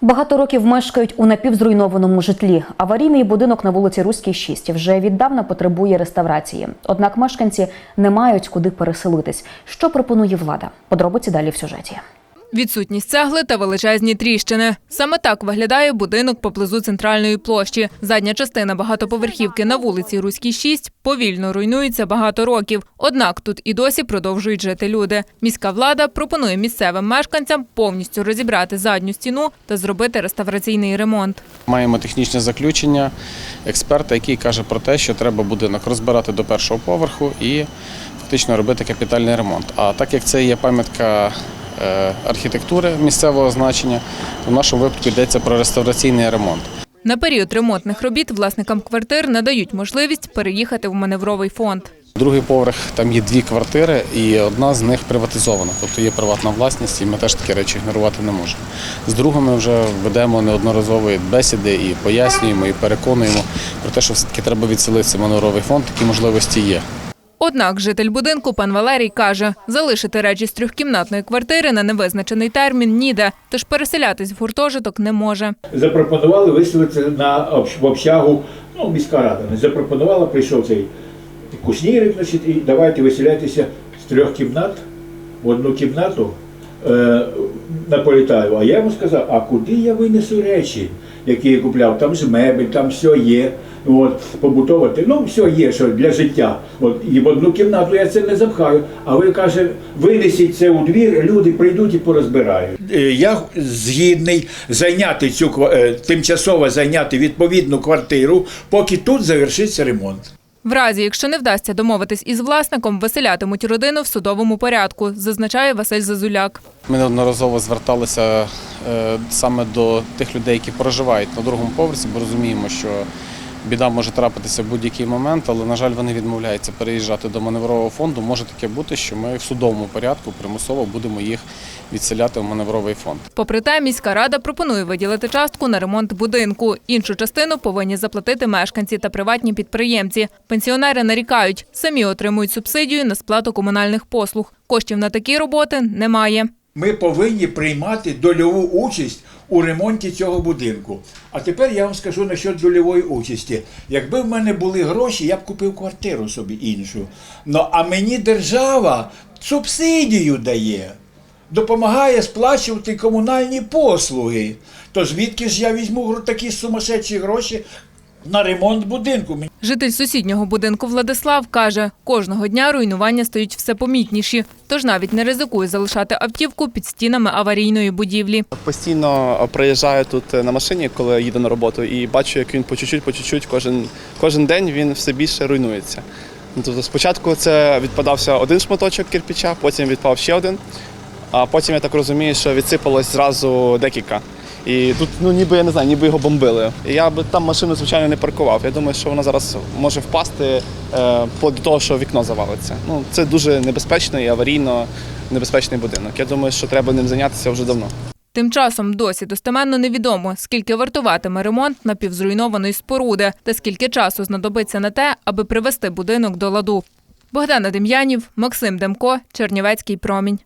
Багато років мешкають у напівзруйнованому житлі. Аварійний будинок на вулиці Руській 6 вже віддавна потребує реставрації. Однак мешканці не мають куди переселитись. Що пропонує влада? Подробиці далі в сюжеті. Відсутність цегли та величезні тріщини. Саме так виглядає будинок поблизу центральної площі. Задня частина багатоповерхівки на вулиці Руській 6 повільно руйнується багато років. Однак тут і досі продовжують жити люди. Міська влада пропонує місцевим мешканцям повністю розібрати задню стіну та зробити реставраційний ремонт. Маємо технічне заключення експерта, який каже про те, що треба будинок розбирати до першого поверху і фактично робити капітальний ремонт. А так як це є пам'ятка архітектури місцевого значення, в нашому випадку йдеться про реставраційний ремонт. На період ремонтних робіт власникам квартир надають можливість переїхати в маневровий фонд. Другий поверх там є дві квартири, і одна з них приватизована, тобто є приватна власність, і ми теж такі речі ігнорувати не можемо. З другими вже ведемо неодноразові бесіди і пояснюємо, і переконуємо про те, що все-таки треба відселитися в маневровий фонд, такі можливості є. Однак житель будинку пан Валерій каже, залишити речі з трьохкімнатної квартири на невизначений термін ніде, тож переселятись в гуртожиток не може. запропонували виселитися на в общагу, ну, міська рада не запропонувала, прийшов цей кушнірик, значить, і давайте виселятися з трьох кімнат в одну кімнату е, на Політаєву. А я йому сказав, а куди я винесу речі, які я купляв? Там ж мебель, там все є. От, побутовати, ну все є, що для життя. От, і в одну кімнату я це не запхаю. А ви каже, винесіть це у двір, люди прийдуть і порозбирають. Е, Я згідний зайняти цю е, тимчасово зайняти відповідну квартиру, поки тут завершиться ремонт. В разі, якщо не вдасться домовитись із власником, виселятимуть родину в судовому порядку, зазначає Василь Зазуляк. Ми неодноразово зверталися е, саме до тих людей, які проживають на другому поверсі, бо розуміємо, що біда може трапитися в будь-який момент, але, на жаль, вони відмовляються переїжджати до маневрового фонду. Може таке бути, що ми в судовому порядку примусово будемо їх відселяти в маневровий фонд. Попри те, міська рада пропонує виділити частку на ремонт будинку. Іншу частину повинні заплатити мешканці та приватні підприємці. Пенсіонери нарікають, самі отримують субсидію на сплату комунальних послуг. Коштів на такі роботи немає. Ми повинні приймати дольову участь у ремонті цього будинку. А тепер я вам скажу насчет дольової участі. Якби в мене були гроші, я б купив квартиру собі іншу. Ну а мені держава субсидію дає. Допомагає сплачувати комунальні послуги. То звідки ж я візьму такі сумасшедші гроші на ремонт будинку? Житель сусіднього будинку Владислав каже, кожного дня руйнування стають все помітніші, тож навіть не ризикує залишати автівку під стінами аварійної будівлі. Постійно проїжджаю тут на машині, коли їду на роботу, і бачу, як він по чуть-чуть, по чуть-чуть кожен, кожен день він все більше руйнується. Ну, Тобто спочатку це відпадався один шматочок кирпича, потім відпав ще один, а потім я так розумію, що відсипалось зразу декілька. І тут, ну ніби я не знаю, ніби його бомбили. Я би там машину, звичайно, не паркував. Я думаю, що вона зараз може впасти е, того, що вікно завалиться. Ну, це дуже небезпечно і аварійно небезпечний будинок. Я думаю, що треба ним зайнятися вже давно. Тим часом досі достеменно невідомо, скільки вартуватиме ремонт напівзруйнованої споруди та скільки часу знадобиться на те, аби привести будинок до ладу. Богдана Дем'янів, Максим Демко, Чернівецький промінь.